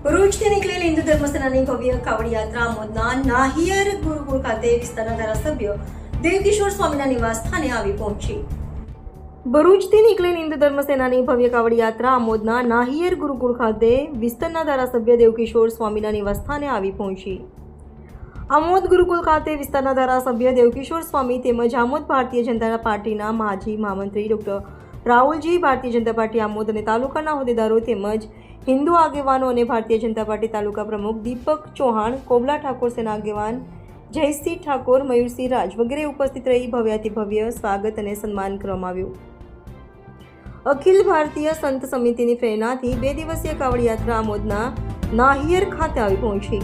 ભરૂચથી નીકળેલ હિન્દુ ધર્મસેનાની ભવ્ય કાવડ યાત્રા આમોદના નાહિયર ગુરુકુળ ખાતે વિસ્તારના ધારાસભ્ય દેવકિશોર સ્વામીના નિવાસ સ્થાને આવી પહોંચી ભરૂચથી નીકળેલ હિન્દુ ધર્મસેનાની ભવ્ય કાવડ યાત્રા આમોદના નાહિયર ગુરુકુળ ખાતે વિસ્તારના ધારાસભ્ય દેવકિશોર સ્વામીના નિવાસ સ્થાને આવી પહોંચી આમોદ ગુરુકુલ ખાતે વિસ્તારના ધારાસભ્ય દેવકિશોર સ્વામી તેમજ આમોદ ભારતીય જનતા પાર્ટીના માજી મહામંત્રી ડોક્ટર રાહુલજી ભારતીય જનતા પાર્ટી આમોદ અને તાલુકાના હોદ્દેદારો તેમજ હિન્દુ આગેવાનો અને ભારતીય જનતા પાર્ટી તાલુકા પ્રમુખ દીપક ચૌહાણ, કોબલા ઠાકોર સેના આગેવાન જયસિંહ ઠાકોર, મયુરસિંહ રાજ વગેરે ઉપસ્થિત રહી ભવ્યાતિભવ્ય સ્વાગત અને સન્માન કરવામાં આવ્યું. અખિલ ભારતીય સંત સમિતિની પ્રેરણાથી બે દિવસીય કાવડ યાત્રા આમોદના નાહિયર ખાતે આવી પહોંચી.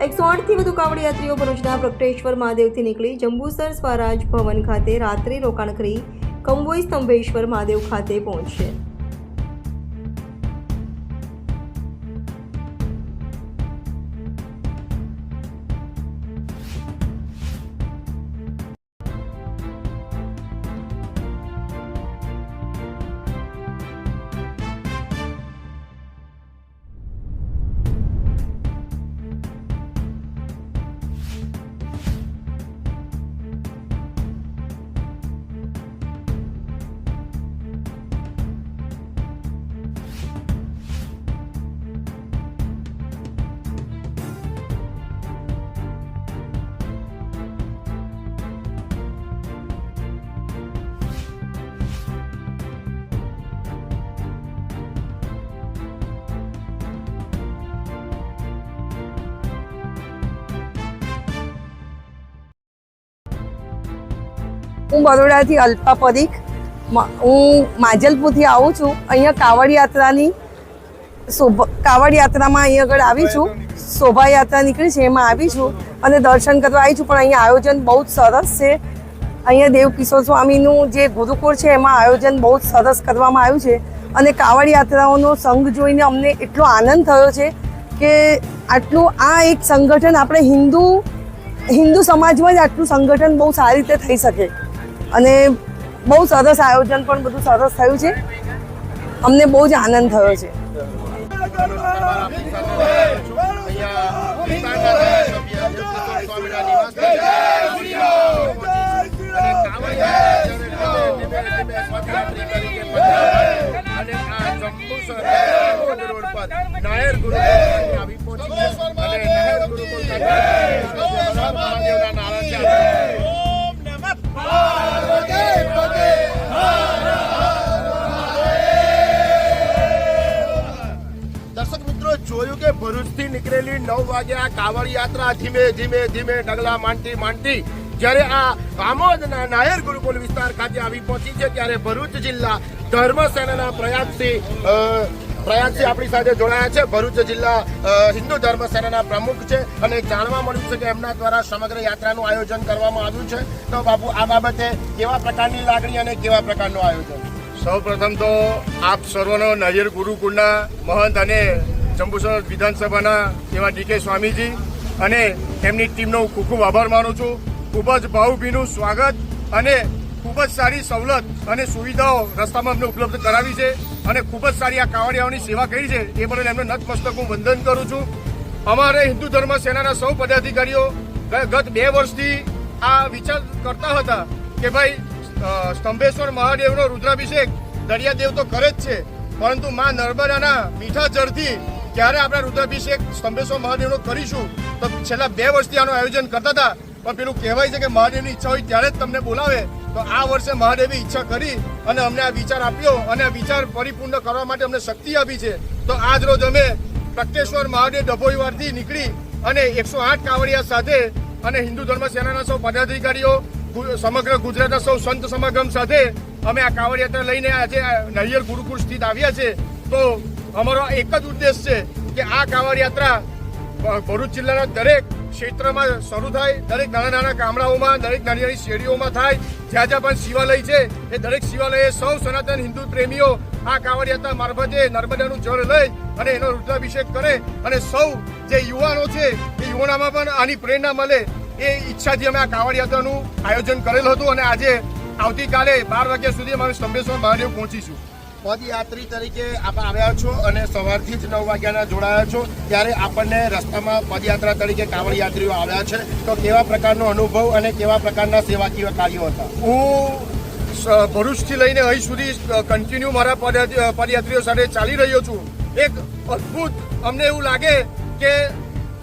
એકસો આઠથી વધુ કાવડ યાત્રીઓ ભરૂચના પ્રગટેશ્વર મહાદેવથી નીકળી જંબુસર સ્વરાજ ભવન ખાતે રાત્રિ રોકાણ કરી કંબોઈ સ્તંભેશ્વર મહાદેવ ખાતે પહોંચશે. હું બરોડાથી અલ્પા પરીખ. હું માજલપુરથી આવું છું. અહીંયા કાવડ યાત્રાની શોભા કાવડ યાત્રામાં અહીંયા આગળ આવી છું. શોભાયાત્રા નીકળી છે, એમાં આવી છું અને દર્શન કરવા આવી છું. પણ અહીંયા આયોજન બહુ જ સરસ છે. અહીંયા દેવ કિશોર સ્વામીનું જે ગુરુકુળ છે, એમાં આયોજન બહુ જ સરસ કરવામાં આવ્યું છે. અને કાવડ યાત્રાઓનો સંઘ જોઈને અમને એટલો આનંદ થયો છે કે આટલું, આ એક સંગઠન આપણે હિન્દુ હિન્દુ સમાજમાં જ આટલું સંગઠન બહુ સારી રીતે થઈ શકે. અને બહુ સરસ આયોજન પણ બધું સરસ થયું છે. અમને બહુ જ આનંદ થયો છે. નાયર ગુરુકુળ નીકળેલી નવ વાગે આ કાવડ યાત્રા ધીમે ધીમે ધીમે ડગલા માંડતી માંડતી જ્યારે આ આમોદના નાયર ગુરુકુલ વિસ્તાર ખાતે આવી પહોંચી છે ત્યારે ભરૂચ જિલ્લા ધર્મ સેનાના પ્રયાગસિંહ અ, આપણી સાથે જોડાયા છે. ભરૂચ જિલ્લા હિન્દુ ધર્મ સેનાના પ્રમુખ છે અને જાણવા મળ્યું છે કે એમના દ્વારા સમગ્ર યાત્રાનું આયોજન કરવામાં આવ્યું છે. તો બાપુ આ બાબતે કેવા પ્રકારની લાગણી અને કેવા પ્રકારનું આયોજન? સૌ પ્રથમ તો આપ સર્વનો નારિયેર ગુરુકુળના મહંત અને જંબુસર વિધાનસભાના એવા ડીકે સ્વામીજી અને એમની ટીમનો હું ખૂબ ખૂબ આભાર માનું છું. ખૂબ જ ભાવભીનું સ્વાગત અને ખૂબ જ સારી સવલત અને સુવિધાઓ રસ્તામાં અમને ઉપલબ્ધ કરાવી છે અને ખૂબ જ સારી આ કાવડિયાઓની સેવા કરી છે એ બદલ એમને નતમસ્તક હું વંદન કરું છું. અમારે હિન્દુ ધર્મ સેનાના સૌ પદાધિકારીઓ ગત બે વર્ષથી આ વિચાર કરતા હતા કે ભાઈ સ્તંભેશ્વર મહાદેવનો રુદ્રાભિષેક દરિયાદેવ તો કરે જ છે, પરંતુ માં નર્મદાના મીઠા જળથી ક્યારે આપણે રુદ્રાભિષેક સ્તંભેશ્વર મહાદેવનો કરીશું. તો છેલ્લા બે વર્ષથી આનું આયોજન કરતા હતા. પણ પેલું કહેવાય છે કે મહાદેવની ઈચ્છા હોય ત્યારે જ તમને બોલાવે. તો આ વર્ષે મહાદેવી ઈચ્છા કરી અને અમને આ વિચાર આપ્યો અને આ વિચાર પરિપૂર્ણ કરવા માટે અમને શક્તિ આપી છે. તો આજ રોજ અમે પ્રત્યેશ્વર મહાદેવ ડભોઈવારથી નીકળી અને એકસો આઠ કાવડિયા સાથે અને હિન્દુ ધર્મ સેનાના સૌ પદાધિકારીઓ સમગ્ર ગુજરાતના સૌ સંત સમાગમ સાથે અમે આ કાવડ યાત્રા લઈને આજે આ નરિયર ગુરુકુળ સ્થિત આવ્યા છે. તો અમારો એક જ ઉદ્દેશ છે કે આ કાંવડ યાત્રા ભરૂચ જિલ્લાના દરેક ક્ષેત્રમાં શરૂ થાય, દરેક નાના નાના ગામડાઓમાં, દરેક નાની નાની શેરીઓમાં થાય. જ્યાં જ્યાં પણ શિવાલય છે, એ દરેક શિવાલયે સૌ સનાતન હિન્દુ પ્રેમીઓ આ કાવડ યાત્રા મારફતે નર્મદાનું જળ લઈ અને એનો રુદ્રાભિષેક કરે અને સૌ જે યુવાનો છે, એ યુવાનામાં પણ આની પ્રેરણા મળે એ ઈચ્છાથી અમે આ કાવડ યાત્રાનું આયોજન કરેલું હતું અને આજે આવતીકાલે બાર વાગ્યા સુધી અમે સ્તંભેશ્વર મહાદેવ પહોંચીશું. પદયાત્રી તરીકે આપ આવ્યા છો અને સવારથી જ નવ વાગ્યાના જોડાયા છો ત્યારે આપણને રસ્તામાં પદયાત્રા તરીકે કાવડ યાત્રીઓ આવ્યા છે. તો કેવા પ્રકારનો અનુભવ અને કેવા પ્રકારના સેવાકીય કાર્યો હતા? હું ભરૂચથી લઈને અહીં સુધી કન્ટિન્યુ મારા પદયાત્રી- પદયાત્રીઓ સાથે ચાલી રહ્યો છું. એક અદ્ભુત અમને એવું લાગે કે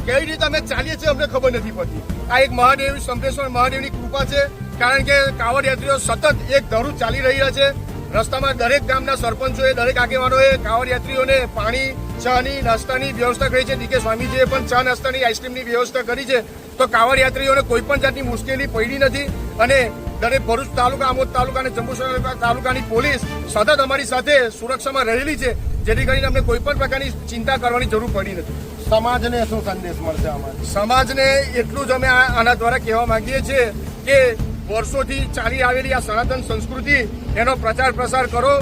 કેવી રીતે અમે ચાલીએ છીએ અમને ખબર નથી પડતી. આ એક મહાદેવ સંપેશ્વર મહાદેવની કૃપા છે. કારણ કે કાવડ યાત્રીઓ સતત એક ધરું ચાલી રહ્યા છે. રસ્તામાં દરેક ગામના સરપંચોએ દરેક આગેવાનોએ કાવડ યાત્રીઓને પાણી ચાની નાસ્તાની વ્યવસ્થા કરી છે. ડીકે સ્વામીજીએ પણ ચા નાસ્તાની આઈસ્ક્રીમની વ્યવસ્થા કરી છે. તો કાવડ યાત્રીઓને કોઈ પણ જાતની મુશ્કેલી પડી નથી અને દરેક ભરૂચ તાલુકા આમોદ તાલુકા અને જંબુસર તાલુકાની પોલીસ સતત અમારી સાથે સુરક્ષામાં રહેલી છે જેથી કરીને અમને કોઈ પણ પ્રકારની ચિંતા કરવાની જરૂર પડી નથી. સમાજને શું સંદેશ મળશે અમારે સમાજને એટલું જ અમે આના દ્વારા કહેવા માંગીએ છીએ કે વર્ષોથી ચાલી આવેલી આ સનાતન સંસ્કૃતિ એનો પ્રચાર પ્રસાર કરો.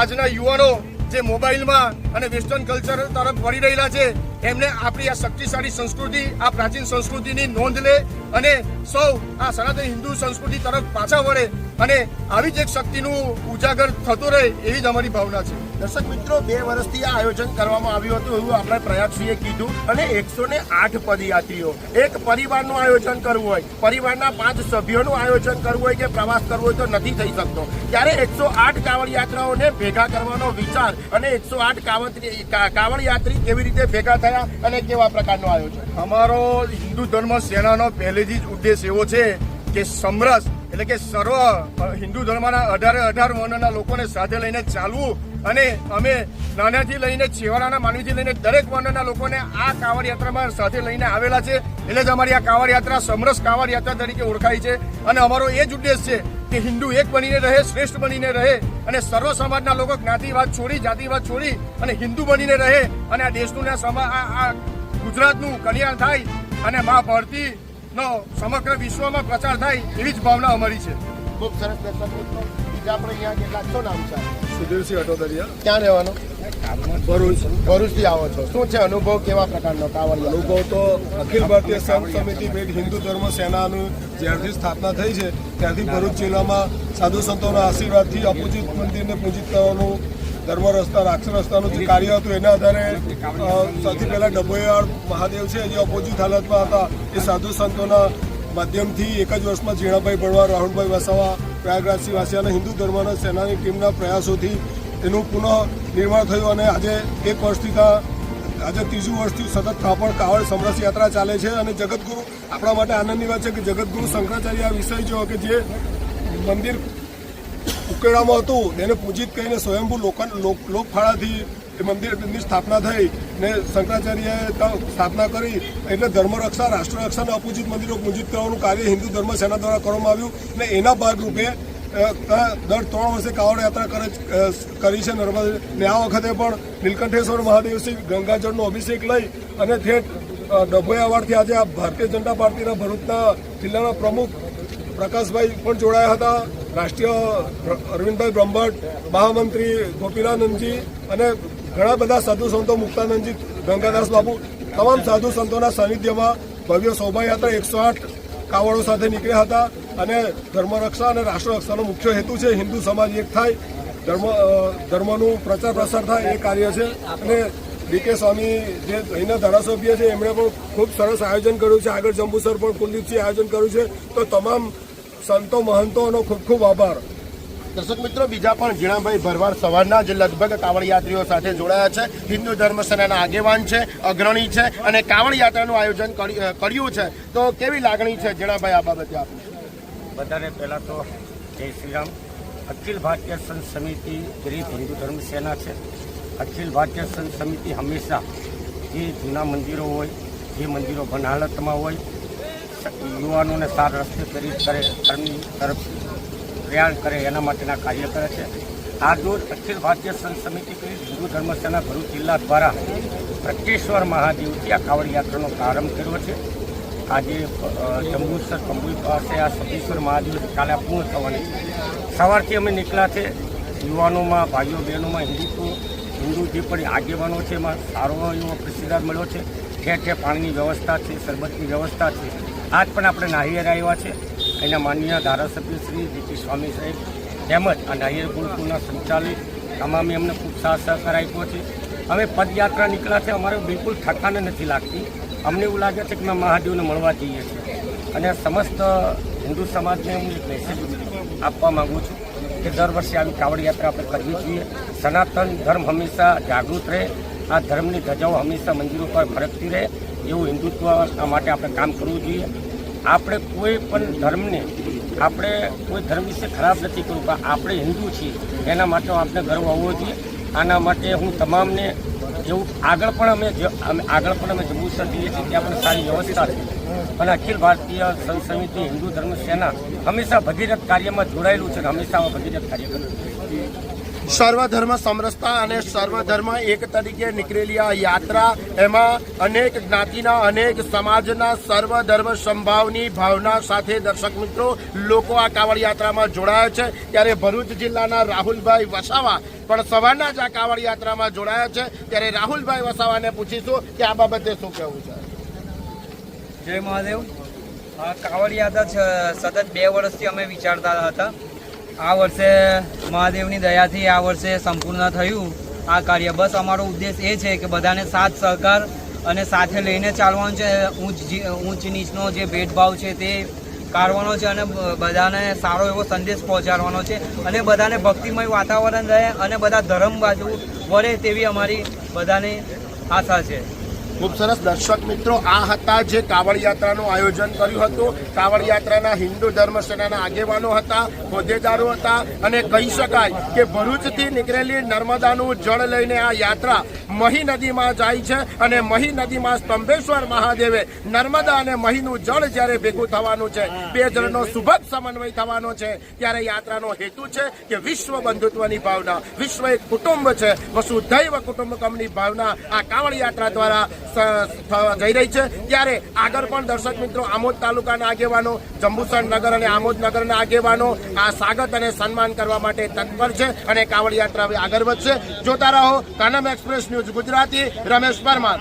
આજના યુવાનો જે મોબાઈલમાં અને વેસ્ટર્ન કલ્ચર તરફ વળી રહેલા છે. એમને આપણી આ શક્તિશાળી સંસ્કૃતિ, આ પ્રાચીન સંસ્કૃતિની નોંધ લે અને સૌ આ સનાતન હિન્દુ સંસ્કૃતિ તરફ પાછા વળે અને આવી જ એક શક્તિનું ઉજાગર થતું રહે એવી જ અમારી ભાવના છે. દર્શક મિત્રો, બે વર્ષથી આ આયોજન કરવામાં આવ્યું હતું એવું આપણે પ્રયાગસિંહે કીધું અને એકસો ને આઠ પદયાત્રીઓ, એક પરિવારનું આયોજન કરવું હોય, પરિવારના પાંચ સભ્યોનું આયોજન કરવું હોય કે પ્રવાસ કરવો હોય તો નથી થઈ શકતો. ત્યારે એકસો આઠ કાવડ યાત્રાઓને ભેગા કરવાનો વિચાર અને એકસો આઠ કાવડ કાવડ યાત્રી કેવી રીતે ભેગા થયા અને કેવા પ્રકારનો આવ્યો છે? અમારો હિન્દુ ધર્મ સેનાનો પહેલેથી જ ઉદ્દેશ એવો છે કે સમરસ, એટલે કે સર્વ હિન્દુ ધર્મના અઢારે, અઢાર વર્ણના લોકોને સાથે લઈને ચાલવું અને અમે નાનાથી લઈને છેવાડાના માનવીથી લઈને દરેક વર્ણના લોકોને આ કાવડ યાત્રામાં સાથે લઈને આવેલા છે. એટલે જ અમારી આ કાવડ યાત્રા સમરસ કાવડ યાત્રા તરીકે ઓળખાય છે. અને અમારો એ જ ઉદ્દેશ છે કે હિન્દુ એક બનીને રહે શ્રેષ્ઠ બનીને રહે અને સર્વ સમાજના લોકો જ્ઞાતિવાદ છોડી જાતિવાદ છોડી અને હિન્દુ બનીને રહે અને આ દેશનું આ સમા આ આ ગુજરાતનું કલ્યાણ થાય અને મા ભારતી નો સમગ્ર વિશ્વમાં પ્રચાર થાય એવી જ ભાવના અમારી છે. ખૂબ સરસ દર્શક મિત્રો આપણે અહીંયા કેટલાક નામ છે? સુધીરસિંહ અટોદરિયા. ક્યાં રહેવાનો? ભરૂચ ભરૂચથી આવો શું છે અનુભવ? કેવા પ્રકારનો અનુભવ તો અખિલ ભારતીય સંત સમિતિ હિન્દુ ધર્મ સેનાનું જ્યારથી સ્થાપના થઈ છે, ત્યારથી ભરૂચ જિલ્લામાં સાધુ સંતોના આશીર્વાદથી અપૂજિત મંદિરને પૂજિત કરવાનું ધર્મ રસ્તા, રાક્ષસ રસ્તાનું જે કાર્ય હતું, એના આધારે સૌથી પહેલાં ડભોયાળ મહાદેવ છે, જે અપોજિત હાલતમાં હતા, એ સાધુ સંતોના માધ્યમથી એક જ વર્ષમાં ઝીણાભાઈ ભણવા રાહુલભાઈ વસાવા, પ્રયાગરાજસિંહ વાસિયા અને હિન્દુ ધર્મના સેનાની ટીમના પ્રયાસોથી એનું પુનઃ નિર્માણ થયું અને આજે એક વર્ષથી આજે ત્રીજું વર્ષથી સતત કાપડ, કાવડ સમરસ યાત્રા ચાલે છે અને જગતગુરુ આપણા માટે આનંદની વાત છે કે જગતગુરુ શંકરાચાર્ય વિષય જો કે જે મંદિર ઉકેડામાં હતું, એને પૂજિત કરીને સ્વયંભૂ લોક લોક- લોકફાળાથી એ મંદિરની સ્થાપના થઈ ને શંકરાચાર્યએ સ્થાપના કરી એટલે ધર્મરક્ષા, રાષ્ટ્રરક્ષા અને અપૂજિત મંદિરો પૂજિત કરવાનું કાર્ય હિન્દુ ધર્મ સેના દ્વારા કરવામાં આવ્યું ને એના ભાગરૂપે દર ત્રણ વર્ષે કાવડ યાત્રા કરે કરી છે નર્મદા. ને આ વખતે પણ નીલકંઠેશ્વર મહાદેવશ્રી ગંગાજળનો અભિષેક લઈ અને ઠેઠ ડભોયાવાડથી આજે આ ભારતીય જનતા પાર્ટીના ભરૂચના જિલ્લાના પ્રમુખ પ્રકાશભાઈ પણ જોડાયા હતા. રાષ્ટ્રીય અરવિંદભાઈ બ્રહ્મભટ્ટ, મહામંત્રી ગોપીનાનંદજી અને ઘણા બધા સાધુ સંતો મુક્તાનંદજી, ગંગાદાસ બાબુ તમામ સાધુ સંતોના સાનિધ્યમાં ભવ્ય શોભાયાત્રા એકસો આઠ કાવડો સાથે નીકળ્યા હતા અને ધર્મરક્ષા અને રાષ્ટ્રરક્ષાનો મુખ્ય હેતુ છે, હિન્દુ સમાજ એક થાય, ધર્મ ધર્મનું પ્રચાર પ્રસાર થાય એ કાર્ય છે. અને ડીકે સ્વામી જે અહીંના ધારાસભ્ય છે, એમણે પણ ખૂબ સરસ આયોજન કર્યું છે. આગળ જંબુસર પણ કુલદીપસિંહ આયોજન કર્યું છે. તો તમામ સંતો, મહંતોનો ખૂબ ખૂબ આભાર. દર્શક મિત્રો, બીજા પણ ઝીણાભાઈ ભરવાડ સવારના જ લગભગ કાવડ યાત્રીઓ સાથે જોડાયા છે. હિન્દુ ધર્મ સેનાના આગેવાન છે, અગ્રણી છે અને કાવડ યાત્રાનું આયોજન કરી- કર્યું છે. તો કેવી લાગણી છે ઝીણાભાઈ આ બાબતે આપની? બધાને પહેલાં તો જય શ્રી રામ. અખિલ ભારતીય સંત સમિતિ ગરીબ હિન્દુ ધર્મ સેના છે. અખિલ ભારતીય સંત સમિતિ હંમેશા જે જૂના મંદિરો હોય, જે મંદિરો બનાલતમાં હોય યુવાનોને સાર રસ્તે કરી કરે, ધર્મની તરફ પ્રયાણ કરે, એના માટેના કાર્ય કરે છે. આ રોજ અખિલ ભારતીય સંત સમિતિ હિન્દુ ધર્મ સેના ભરૂચ જિલ્લા દ્વારા પ્રત્યેશ્વર મહાદેવથી આ કાવડ યાત્રાનો પ્રારંભ કર્યો છે. આજે જંબુસર કંબુઈ પાસે આ સતીશ્વર મહાદેવ કાલે પૂર્ણ થવાની સવારથી અમે નીકળ્યા છે. યુવાનોમાં, ભાઈઓ બહેનોમાં હિન્દુ હિન્દુ જે પણ આગેવાનો છે, એમાં સારો એવો પ્રતિસાદ મળ્યો છે. ઠેર ઠેર પાણીની વ્યવસ્થા છે શરબતની વ્યવસ્થા છે. આજ પણ આપણે નાહિયર આવ્યા છે. એના માનનીય ધારાસભ્ય શ્રી જીટી સ્વામી સાહેબ તેમજ આ નાયર ગુરુકુળના સંચાલિત તમામે અમને ખૂબ સાથ સહકાર આપ્યો છે. અમે પદયાત્રા નીકળ્યા છે, અમારે બિલકુલ થકાને નથી લાગતી. અમને એવું લાગે છે કે અમે મહાદેવને મળવા જઈએ છીએ. અને સમસ્ત હિન્દુ સમાજને હું એક મેસેજ આપવા માગું છું કે દર વર્ષે આવી કાવડ યાત્રા આપણે કરવી જોઈએ સનાતન ધર્મ હંમેશા જાગૃત રહે, આ ધર્મની ધજાઓ હંમેશા મંદિરો પર ફરકતી રહે. એવું હિન્દુત્વ માટે આપણે કામ કરવું જોઈએ. આપણે કોઈ પણ ધર્મને, આપણે કોઈ ધર્મ વિશે ખરાબ નથી કરવું, પણ આપણે હિન્દુ છીએ, એના માટે આપણે ગર્વ હોવો જોઈએ. આના માટે હું તમામને એવું આગળ પણ અમે અમે આગળ પણ અમે જમ્મુ જઈએ છીએ, ત્યાં પણ સારી વ્યવસ્થા છે. અને અખિલ ભારતીય સંત સમિતિ હિન્દુ ધર્મ સેના હંમેશા ભગીરથ કાર્યમાં જોડાયેલું છે અને હંમેશા ભગીરથ કાર્ય કરે છે. સર્વધર્મ સમરસતા અને સર્વધર્મ એક તરીકે નીકળેલી આ યાત્રા, એમાં અનેક જ્ઞાતિના, અનેક સમાજના સર્વધર્મ સંભાવની ભાવના સાથે દર્શક મિત્રો, લોકો આ કાવડ યાત્રામાં જોડાયા છે. ત્યારે ભરૂચ જિલ્લાના રાહુલભાઈ વસાવા પણ સવારના જ આ કાવડ યાત્રામાં જોડાયા છે. ત્યારે રાહુલભાઈ વસાવાને પૂછીશું કે આ બાબતે શું કહેવું છે? જય મહાદેવ. કાવડ યાત્રા સતત બે વર્ષથી અમે વિચારતા હતા. આ વર્ષે મહાદેવની દયાથી આ વર્ષે સંપૂર્ણ થયું. આ કાર્ય બસ અમારો ઉદ્દેશ એ છે કે બધાને સાથ સહકાર અને સાથે લઈને ચાલવાનું છે. ઊંચ ઊંચ નીચનો જે ભેદભાવ છે તે કાઢવાનો છે અને બધાને સારો એવો સંદેશ પહોંચાડવાનો છે અને બધાને ભક્તિમય વાતાવરણ રહે અને બધા ધર્મ બાજુ વળે તેવી અમારી બધાની આશા છે. ખૂબ સરસ દર્શક મિત્રો, આ હતા જે કાવડ યાત્રાનું આયોજન કર્યું હતું. કાવડ યાત્રાના હિન્દુ ધર્મ સેનાના આગેવાનો હતા, હોદ્દેદારો હતા અને કહી શકાય કે ભરૂચથી નીકળેલી નર્મદાનું જળ લઈને આ યાત્રા મહી નદીમાં જાય છે અને મહી નદીમાં સ્તંભેશ્વર મહાદેવે નર્મદા અને મહીનું જળ જ્યારે ભેગું થવાનું છે, બે જળનો સુભગ સમન્વય થવાનો છે, ત્યારે યાત્રાનો હેતુ છે કે વિશ્વ બંધુત્વની ભાવના. વિશ્વ એક કુટુંબ છે, વસુધૈવ કુટુંબકમની ભાવના આ કાવડ યાત્રા દ્વારા જઈ રહી છે. ત્યારે આગળ પણ દર્શક મિત્રો આમોદ તાલુકાના આગેવાનો, જંબુસર નગર અને આમોદ નગરના આગેવાનો આ સ્વાગત અને સન્માન કરવા માટે તત્પર છે અને કાવડ યાત્રા આગળ વધશે. જોતા રહો, કાનમ એક્સપ્રેસ ન્યૂઝ ગુજરાતી, રમેશ પરમાર.